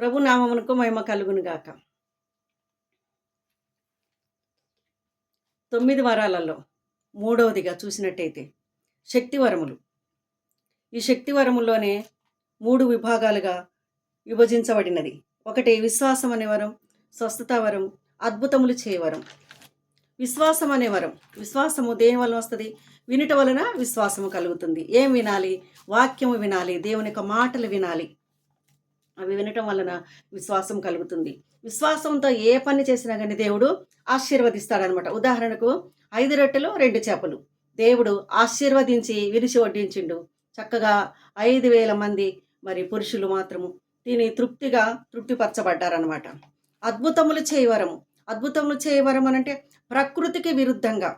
ప్రభు నామమునకు మహిమ కలుగును గాక. తొమ్మిది వరాలలో మూడవదిగా చూసినట్టయితే శక్తివరములు. ఈ శక్తివరముల్లోనే మూడు విభాగాలుగా విభజించబడినది. ఒకటి విశ్వాసం అనే వరం స్వస్థత వరం అద్భుతములు చేయవరం విశ్వాసం అనే వరం. విశ్వాసము దేని వలన వస్తుంది? వినుట వలన విశ్వాసము కలుగుతుంది. ఏం వినాలి? వాక్యము వినాలి. దేవుని యొక్క మాటలు వినాలి. అవి వినటం వలన విశ్వాసం కలుగుతుంది. విశ్వాసంతో ఏ పని చేసినా కానీ దేవుడు ఆశీర్వదిస్తాడనమాట. ఉదాహరణకు ఐదు రొట్టెలు రెండు చేపలు. దేవుడు ఆశీర్వదించి విరిచి వడ్డించిండు. చక్కగా ఐదు వేల మంది మరి పురుషులు మాత్రము తిని తృప్తిగా తృప్తిపరచబడ్డారనమాట. అద్భుతములు చేయవరము. అద్భుతములు చేయవరం అని అంటే ప్రకృతికి విరుద్ధంగా.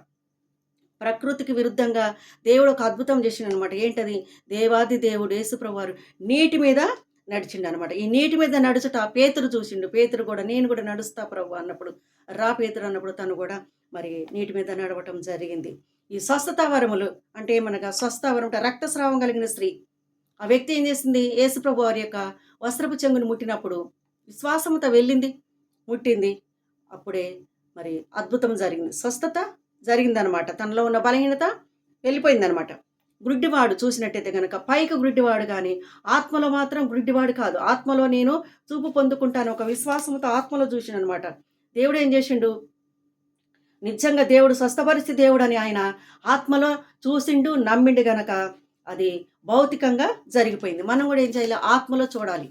ప్రకృతికి విరుద్ధంగా దేవుడు ఒక అద్భుతం చేసిండు అనమాట ఏంటది? దేవాది దేవుడు యేసుప్రభువారు నీటి మీద నడిచిండు అనమాట ఈ నీటి మీద నడుచుట పేతురు చూసిండు. పేతురు కూడా నేను కూడా నడుస్తా ప్రభు అన్నప్పుడు రా పేతురు అన్నప్పుడు తను కూడా మరి నీటి మీద నడవటం జరిగింది. ఈ స్వస్థతావరములు అంటే మనకు స్వస్థవరం అంటే రక్తస్రావం కలిగిన స్త్రీ. ఆ వ్యక్తి ఏం చేసింది? యేసుప్రభు వారి యొక్క వస్త్రపు చెంగును ముట్టినప్పుడు విశ్వాసంతో వెళ్ళింది. ముట్టింది. అప్పుడే మరి అద్భుతం జరిగింది. స్వస్థత జరిగిందనమాట. తనలో ఉన్న బలహీనత వెళ్ళిపోయిందనమాట. గుడ్డివాడు చూసినట్టయితే కనుక పైకి గుడ్డివాడు కానీ ఆత్మలో మాత్రం గుడ్డివాడు కాదు. ఆత్మలో నేను చూపు పొందుకుంటాను. ఒక విశ్వాసంతో ఆత్మలో చూసిననమాట. దేవుడు ఏం చేసిండు? నిజంగా దేవుడు స్వస్థపరిచి దేవుడు అని ఆయన ఆత్మలో చూసిండు నమ్మిండు గనక అది భౌతికంగా జరిగిపోయింది. మనం కూడా ఏం చేయాలి? ఆత్మలో చూడాలి.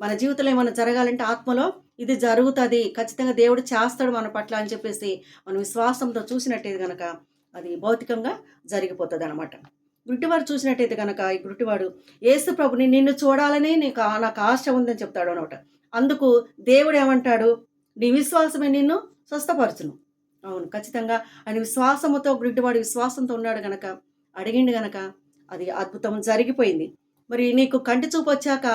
మన జీవితంలో ఏమైనా జరగాలంటే ఆత్మలో ఇది జరుగుతుంది. ఖచ్చితంగా దేవుడు చేస్తాడు మన పట్ల అని చెప్పేసి మనం విశ్వాసంతో చూసినట్టేది కనుక అది భౌతికంగా జరిగిపోతుంది అనమాట గుడ్డివాడు చూసినట్టయితే కనుక ఈ గుడ్డివాడు యేసు ప్రభుని నిన్ను చూడాలని నీకు నాకు ఆశ ఉందని చెప్తాడు అనమాట అందుకు దేవుడు ఏమంటాడు? నీ విశ్వాసమే నిన్ను స్వస్థపరచును. అవును ఖచ్చితంగా ఆయన విశ్వాసముతో గుడ్డివాడు విశ్వాసంతో ఉన్నాడు గనక అడిగిండు గనక అది అద్భుతం జరిగిపోయింది. మరి నీకు కంటి చూపు వచ్చాక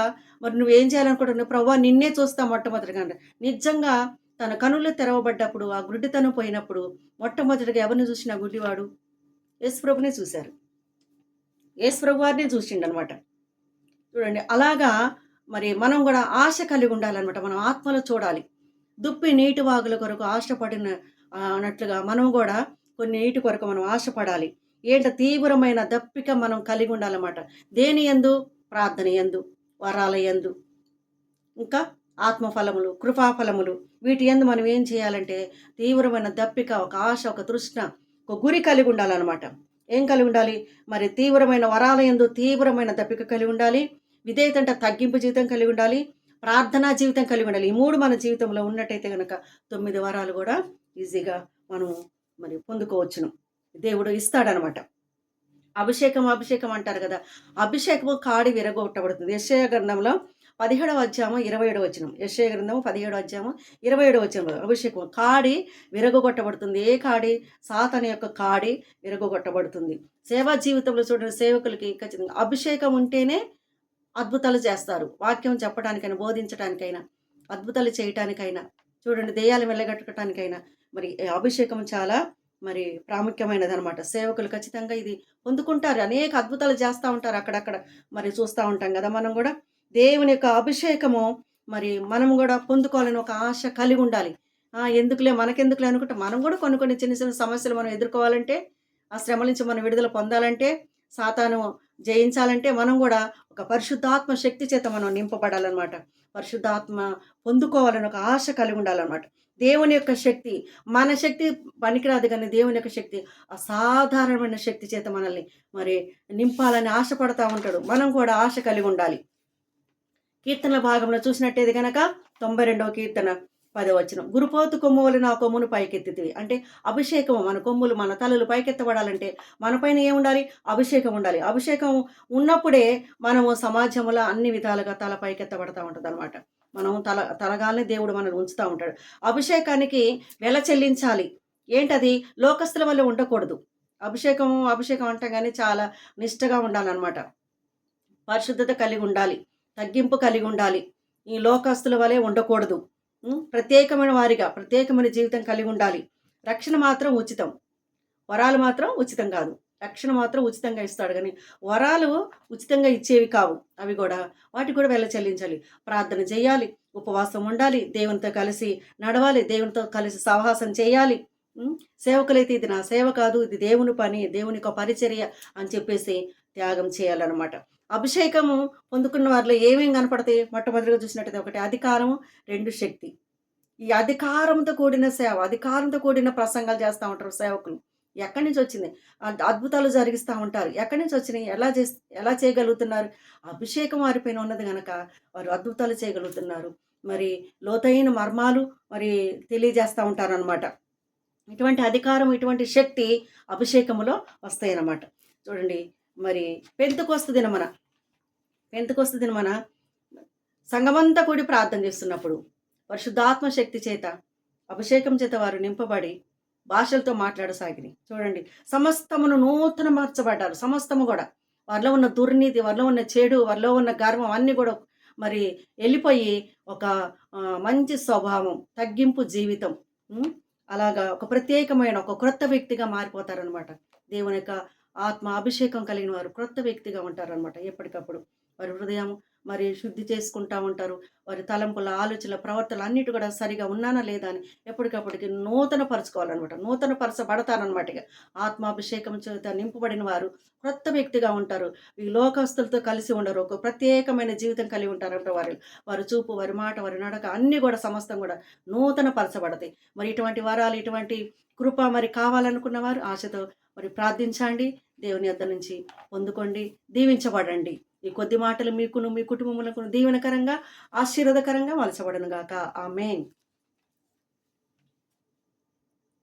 మరి నువ్వేం చేయాలనుకుంటున్నావు? ప్రభు నిన్నే చూస్తా మొట్టమొదటిగా. నిజంగా తన కనులు తెరవబడ్డప్పుడు ఆ గుడ్డితనం పోయినప్పుడు మొట్టమొదటిగా ఎవరిని చూసిన గుడ్డివాడు? యేసుప్రభునే చూశారు. యేసుప్రభు వారిని చూసిండు అనమాట చూడండి అలాగా మరి మనం కూడా ఆశ కలిగి ఉండాలన్నమాట. మనం ఆత్మలో చూడాలి. దుప్పి నీటి వాగుల కొరకు ఆశపడిన అన్నట్లుగా మనం కూడా కొన్ని నీటి కొరకు మనం ఆశపడాలి. ఏంట తీవ్రమైన దప్పిక మనం కలిగి ఉండాలన్నమాట. దేని ఎందు ప్రార్థన ఎందు వరాల ఎందు ఇంకా ఆత్మఫలములు కృపాఫలములు. వీటి ఎందు మనం ఏం చేయాలంటే తీవ్రమైన దప్పిక ఒక ఆశ ఒక తృష్ణ ఒక గురి కలిగి ఉండాలన్నమాట. ఏం కలిగి ఉండాలి? మరి తీవ్రమైన వరాల ఎందు తీవ్రమైన దప్పిక కలిగి ఉండాలి. విధేయత అంటే తగ్గింపు జీవితం కలిగి ఉండాలి. ప్రార్థనా జీవితం కలిగి ఉండాలి. ఈ మూడు మన జీవితంలో ఉన్నట్టయితే కనుక తొమ్మిది వరాలు కూడా ఈజీగా మనం మరి పొందుకోవచ్చును. దేవుడు ఇస్తాడనమాట అభిషేకం అభిషేకం అంటారు కదా. అభిషేకము కాడి విరగొట్టబడుతుంది. యశయ గ్రంథంలో పదిహేడవ అధ్యాయము ఇరవై ఏడవ వచనం. యశ్య గ్రంథము పదిహేడవ అధ్యాయము ఇరవై ఏడవ వచ్చిన అభిషేకం కాడి విరగొట్టబడుతుంది ఏ కాడి? సాతని యొక్క కాడి విరగొట్టబడుతుంది సేవా జీవితంలో చూడండి సేవకులకి ఖచ్చితంగా అభిషేకం ఉంటేనే అద్భుతాలు చేస్తారు. వాక్యం చెప్పడానికైనా బోధించడానికైనా అద్భుతాలు చేయటానికైనా చూడండి దెయ్యాలు వెళ్ళగట్టుకోవటానికైనా మరి అభిషేకం చాలా మరి ప్రాముఖ్యమైనది అనమాట సేవకులు ఖచ్చితంగా ఇది పొందుకుంటారు. అనేక అద్భుతాలు చేస్తూ ఉంటారు అక్కడక్కడ. మరి చూస్తూ ఉంటాం కదా మనం కూడా. దేవుని యొక్క అభిషేకము మరి మనం కూడా పొందుకోవాలని ఒక ఆశ కలిగి ఉండాలి. ఎందుకులే మనకెందుకులే అనుకుంటే మనం కూడా కొన్ని కొన్ని చిన్న చిన్న సమస్యలు మనం ఎదుర్కోవాలంటే ఆ శ్రమల నుంచి మనం విడుదల పొందాలంటే సాతాను జయించాలంటే మనం కూడా ఒక పరిశుద్ధాత్మ శక్తి చేత మనం నింపబడాలన్నమాట. పరిశుద్ధాత్మ పొందుకోవాలని ఒక ఆశ కలిగి ఉండాలన్నమాట. దేవుని యొక్క శక్తి మన శక్తి పనికిరాదు కానీ దేవుని యొక్క శక్తి అసాధారణమైన శక్తి చేత మనల్ని మరి నింపాలని ఆశపడతా ఉంటాడు. మనం కూడా ఆశ కలిగి ఉండాలి. కీర్తనల భాగంలో చూసినట్టేది కనుక తొంభై రెండవ కీర్తన పదవచనం గురుపోతు కొమ్ములు నా కొమ్మును పైకెత్తితివి. అంటే అభిషేకము మన కొమ్ములు మన తలలు పైకెత్తబడాలంటే మన పైన ఏముండాలి అభిషేకం ఉండాలి. అభిషేకం ఉన్నప్పుడే మనము సమాజంలో అన్ని విధాలుగా తల పైకెత్తబడతా ఉంటుంది అనమాట మనం తల తలగానే దేవుడు మనల్ని ఉంచుతూ ఉంటాడు. అభిషేకానికి వెల చెల్లించాలి. ఏంటది? లోకస్తుల వల్ల ఉండకూడదు. అభిషేకం అభిషేకం అంటే కానీ చాలా నిష్టగా ఉండాలన్నమాట. పరిశుద్ధత కలిగి ఉండాలి. తగ్గింపు కలిగి ఉండాలి. ఈ లోకస్తుల వలె ఉండకూడదు. ప్రత్యేకమైన వారిగా ప్రత్యేకమైన జీవితం కలిగి ఉండాలి. రక్షణ మాత్రం ఉచితం. వరాలు మాత్రం ఉచితం కాదు. రక్షణ మాత్రం ఉచితంగా ఇస్తాడు. కానీ వరాలు ఉచితంగా ఇచ్చేవి కావు. అవి కూడా వాటికి కూడా వెళ్ళ చెల్లించాలి. ప్రార్థన చేయాలి. ఉపవాసం ఉండాలి. దేవునితో కలిసి నడవాలి. దేవునితో కలిసి సహవాసం చేయాలి. సేవకులైతే ఇది నా సేవ కాదు. ఇది దేవుని పని. దేవుని పరిచర్య అని చెప్పేసి త్యాగం చేయాలన్నమాట. అభిషేకము పొందుకున్న వారిలో ఏమేం కనపడతాయి? మొట్టమొదటిగా చూసినట్టయితే ఒకటి అధికారము. రెండు శక్తి. ఈ అధికారంతో కూడిన సేవ అధికారంతో కూడిన ప్రసంగాలు చేస్తూ ఉంటారు సేవకులు. ఎక్కడి నుంచి వచ్చింది? అద్- అద్భుతాలు జరిగిస్తూ ఉంటారు. ఎక్కడి నుంచి వచ్చినాయి? ఎలా చే ఎలా చేయగలుగుతున్నారు? అభిషేకం వారిపైన ఉన్నది కనుక వారు అద్భుతాలు చేయగలుగుతున్నారు. మరి లోతైన మర్మాలు మరి తెలియజేస్తూ ఉంటారనమాట ఇటువంటి అధికారం ఇటువంటి శక్తి అభిషేకములో వస్తాయన్నమాట. చూడండి మరి పెంతుకొస్తు దినమన పెంతుకొస్తు దినమన సంగమంతా కూడి ప్రార్థన చేస్తున్నప్పుడు పరిశుద్ధాత్మ శక్తి చేత అభిషేకం చేత వారు నింపబడి భాషలతో మాట్లాడసాగిరి. చూడండి సమస్తమును నూతన మార్చబడ్డారు. సమస్తము కూడా. వారిలో ఉన్న దుర్నీతి వారిలో ఉన్న చెడు వారిలో ఉన్న గర్వం అన్నీ కూడా మరి వెళ్ళిపోయి ఒక మంచి స్వభావం తగ్గింపు జీవితం అలాగా ఒక ప్రత్యేకమైన ఒక క్రొత్త వ్యక్తిగా మారిపోతారనమాట దేవుని యొక్క ఆత్మ అభిషేకం కలిగిన వారు క్రొత్త వ్యక్తిగా ఉంటారనమాట ఎప్పటికప్పుడు. వారి హృదయం మరి శుద్ధి చేసుకుంటా ఉంటారు. వారి తలంపుల ఆలోచనల ప్రవర్తనలు అన్నిటి కూడా సరిగా ఉన్నానా లేదా అని ఎప్పటికప్పటికి నూతన పరచుకోవాలన్నమాట నూతన పరచబడతారనమాట ఇక. ఆత్మాభిషేకం చేత నింపబడిన వారు క్రొత్త వ్యక్తిగా ఉంటారు. ఈ లోకస్తులతో కలిసి ఉండరు. ఒక ప్రత్యేకమైన జీవితం కలిగి ఉంటారంట వారు. వారి చూపు వారి మాట వారి నడక అన్నీ కూడా సమస్తం కూడా నూతన పరచబడతాయి మరి ఇటువంటి వరాలు ఇటువంటి కృప మరి కావాలనుకున్న వారు ఆశతో మరి ప్రార్థించండి. దేవుని యొద్ద నుంచి పొందుకోండి దీవించబడండి. ఈ కొద్ది మాటలు మీకును మీ కుటుంబములకు దీవెనకరంగా ఆశీర్వదకరంగా మలచబడను గాక ఆమెన్.